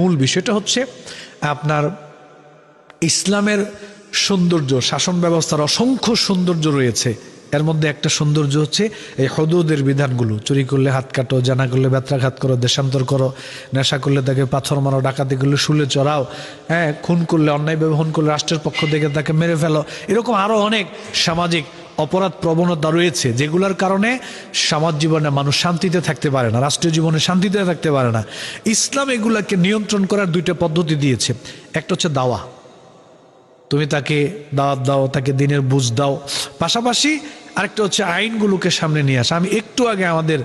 মূল বিষয়টা হচ্ছে আপনার ইসলামের সৌন্দর্য, শাসন ব্যবস্থার অসংখ্য সৌন্দর্য রয়েছে। এর মধ্যে একটা সৌন্দর্য হচ্ছে এই হদুদের বিধানগুলো। চুরি করলে হাত কাটো, জানা করলে ব্যত্রাঘাত করো, দেশান্তর করো, নেশা করলে তাকে পাথর মারো, ডাকাতি করলে শুলে চড়াও হ্যাঁ খুন করলে অন্যায়ভাবে খুন করলে রাষ্ট্রের পক্ষ থেকে তাকে মেরে ফেলো, এরকম আরও অনেক সামাজিক অপরাধ প্রবণতা রয়েছে, যেগুলোর কারণে সমাজ জীবনে মানুষ শান্তিতে থাকতে পারে না, রাষ্ট্রীয় জীবনে শান্তিতে থাকতে পারে না। ইসলাম এগুলাকে নিয়ন্ত্রণ করার দুইটা পদ্ধতি দিয়েছে। একটা হচ্ছে দাওয়া। তুমি তাকে দাওয়াত দাও, তাকে দিনের বুঝ দাও। পাশাপাশি আরেকটা হচ্ছে আইনগুলোকে সামনে নিয়ে আসা। আমি একটু আগে আমাদের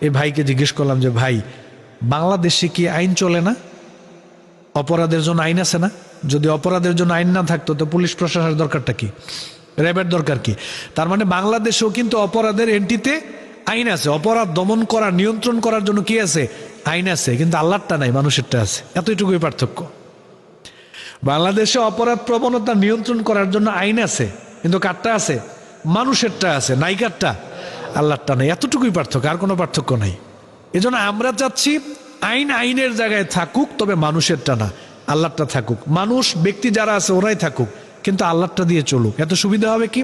এই ভাইকে জিজ্ঞেস করলাম যে, ভাই, বাংলাদেশে কি আইন চলে না? অপরাধের জন্য আইন আছে না? যদি অপরাধের জন্য আইন না থাকতো, তো পুলিশ প্রশাসনের দরকারটা কি? র্যাবের দরকার কি? তার মানে বাংলাদেশেও কিন্তু অপরাধের এন্টিতে আইন আছে। অপরাধ দমন করা, নিয়ন্ত্রণ করার জন্য কি আছে? আইন আছে, কিন্তু আল্লাহরটা নাই, মানুষেরটা আছে। এতটুকুই পার্থক্য। বাংলাদেশে অপরাধ প্রবণতা নিয়ন্ত্রণ করার জন্য আইন আছে, কিন্তু কারটা আছে? মানুষেরটা আছে নাইকারটা আল্লাহরটা নেই, এতটুকুই পার্থক্য, আর কোনো পার্থক্য নাই। এজন্য আমরা চাচ্ছি আইন আইনের জায়গায় থাকুক, তবে মানুষেরটা না। আল্লাহটা থাকুক। মানুষ, ব্যক্তি যারা আছে, ওরাই থাকুক। কিন্তু আল্লাহরটা দিয়ে চলুক। এত সুবিধা হবে কি?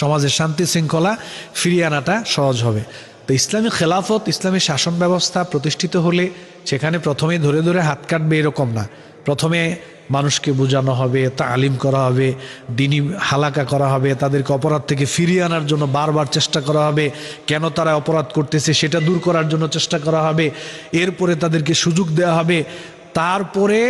সমাজে শান্তি শৃঙ্খলা ফিরিয়ে আনাটা সহজ হবে। তো ইসলামী খেলাফত, ইসলামী শাসন ব্যবস্থা প্রতিষ্ঠিত হলে সেখানে প্রথমে ধরে ধরে হাত কাটবে এরকম না। প্রথমে মানুষকে বোঝানো হবে, তালিম করা হবে দিনী হালাকা করা হবে, তাদেরকে অপরাধ থেকে ফিরিয়ে আনার জন্য বারবার চেষ্টা করা হবে, কেন তারা অপরাধ করতেছে সেটা দূর করার জন্য চেষ্টা করা হবে, এরপরে তাদেরকে সুযোগ দেওয়া হবে। তারপরে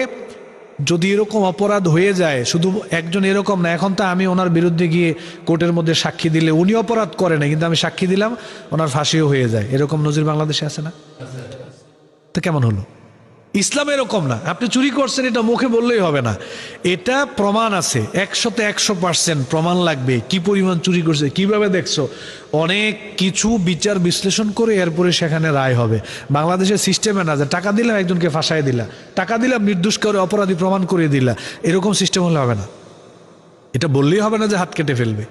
যদি এরকম অপরাধ হয়ে যায়, শুধু একজন এরকম না, এখন তো আমি ওনার বিরুদ্ধে গিয়ে কোর্টের মধ্যে সাক্ষী দিলে উনি অপরাধ করে না কিন্তু আমি সাক্ষী দিলাম, ওনার ফাঁসিও হয়ে যায়। এরকম নজির বাংলাদেশে আছে না? তো কেমন হলো? ইসলাম এরকম না। আপনি চুরি করছেন, এটা মুখে বললেই হবে না। এটা প্রমাণ আছে। একশোতে একশো পার্সেন্ট প্রমাণ লাগবে। কি পরিমাণ চুরি করছে, কীভাবে দেখছ? অনেক কিছু বিচার বিশ্লেষণ করে এরপরে সেখানে রায় হবে। বাংলাদেশের সিস্টেমে না, যে টাকা দিলাম, একজনকে ফাঁসাই দিলা। টাকা দিলাম, নির্দোষ করে অপরাধী প্রমাণ করে দিলা। এরকম সিস্টেম হলে হবে না। এটা বললেই হবে না যে হাত কেটে ফেলবে।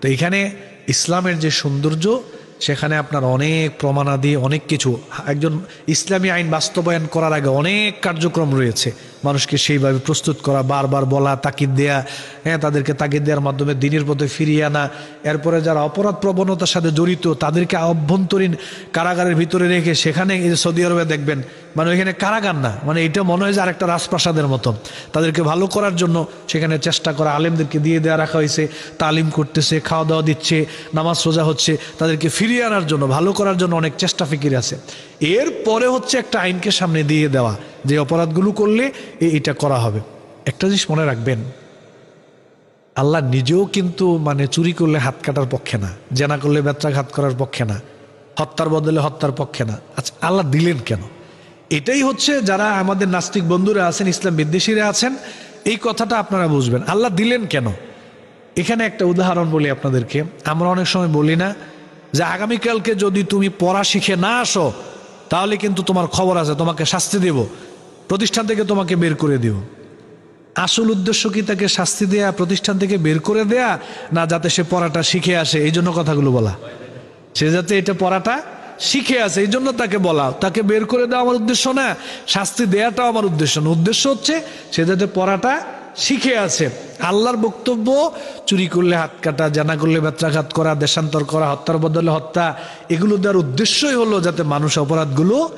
তো এখানে ইসলামের যে সৌন্দর্য সেখানে আপনার অনেক প্রমাণাদি, অনেক কিছু। একজন ইসলামী আইন বাস্তবায়ন করার আগে অনেক কার্যক্রম রয়েছে। মানুষকে সেইভাবে প্রস্তুত করা, বারবার বলা, তাকিদ দেয়া হ্যাঁ তাদেরকে তাকিদ দেওয়ার মাধ্যমে দিনের পথে ফিরিয়ে আনা। এরপরে যারা অপরাধ প্রবণতার সাথে জড়িত, তাদেরকে অভ্যন্তরীণ কারাগারের ভিতরে রেখে সেখানে সৌদি আরবে দেখবেন মানে ওইখানে কারাগার না মানে এটা মনে হয় যে আরেকটা রাজপ্রাসাদের মতো। তাদেরকে ভালো করার জন্য সেখানে চেষ্টা করা, আলেমদেরকে দিয়ে দেওয়া রাখা হয়েছে, তালিম করতেছে খাওয়া দাওয়া দিচ্ছে, নামাজ সোজা হচ্ছে, তাদেরকে ফিরিয়ে আনার জন্য, ভালো করার জন্য অনেক চেষ্টা ফিকির আছে। এর পরে হচ্ছে একটা আইনকে সামনে দিয়ে দেওয়া। যে অপরাধগুলো করলে এটা করা হবে। একটা জিনিস মনে রাখবেন, আল্লাহ নিজেও কিন্তু মানে চুরি করলে হাত কাটার পক্ষে না, জেনা করলে ব্যত্রাঘাত করার পক্ষে না, হত্যার বদলে হত্যার পক্ষে না। আচ্ছা আল্লাহ দিলেন কেন? এটাই হচ্ছে যারা আমাদের নাস্তিক বন্ধুরা আছেন, ইসলাম বিদ্বেষীরা আছেন, এই কথাটা আপনারা বুঝবেন। আল্লাহ দিলেন কেন? এখানে একটা উদাহরণ বলি আপনাদেরকে। আমরা অনেক সময় বলি না যে, আগামীকালকে যদি তুমি পড়া শিখে না আসো তাহলে কিন্তু তোমার খবর আছে, তোমাকে শাস্তি দেব। প্রতিষ্ঠান থেকে তোমাকে বের করে দিব। আসল উদ্দেশ্য কি তাকে শাস্তি দেয়া, প্রতিষ্ঠান থেকে বের করে দেয়া, না যাতে সে পড়াটা শিখে আসে? এই জন্য কথাগুলো বলা। সে যাতে এটা পড়াটা শিখে আসে, এই জন্য তাকে বলা। তাকে বের করে দেওয়া আমার উদ্দেশ্য না, শাস্তি দেয়াটাও আমার উদ্দেশ্য না। উদ্দেশ্য হচ্ছে সে যাতে পড়াটা শিখে আছে। আল্লাহর বক্তব্য, চুরি করলে হাত কাটা, জানা করলে ব্যত্রাঘাত করা, দেশান্তর করা, হত্যার বদলে হত্যা, এগুলো দেওয়ার উদ্দেশ্যই হলো যাতে মানুষ অপরাধগুলো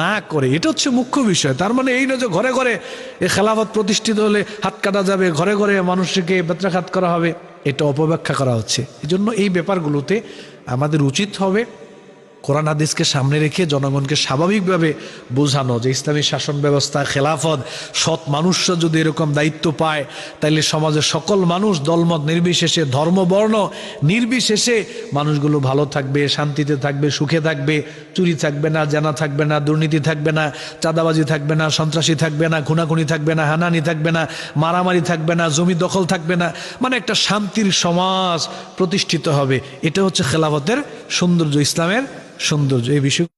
না করে। এটা হচ্ছে মুখ্য বিষয়। তার মানে এই না যে ঘরে ঘরে এ খেলাফত প্রতিষ্ঠিত হলে হাত কাটা যাবে, ঘরে ঘরে মানুষকে বেত্রাঘাত করা হবে, এটা অপব্যাখ্যা করা হচ্ছে। এই জন্য এই ব্যাপারগুলোতে আমাদের উচিত হবে কোরআন হাদিসকে সামনে রেখে জনগণকে স্বাভাবিকভাবে বোঝানো যে ইসলামী শাসন ব্যবস্থা, খেলাফত, সৎ মানুষরা যদি এরকম দায়িত্ব পায় তাহলে সমাজের সকল মানুষ দলমত, নির্বিশেষে ধর্ম বর্ণ নির্বিশেষে মানুষগুলো ভালো থাকবে, শান্তিতে থাকবে, সুখে থাকবে, চুরি থাকবে না, জানা থাকবে না, দুর্নীতি থাকবে না, চাঁদাবাজি থাকবে না, সন্ত্রাসী থাকবে না, খুনাখুনি থাকবে না হানানি থাকবে না, মারামারি থাকবে না, জমি দখল থাকবে না মানে একটা শান্তির সমাজ প্রতিষ্ঠিত হবে। এটা হচ্ছে খেলাফতের সৌন্দর্য ইসলামের সৌন্দর্য এই বিষয়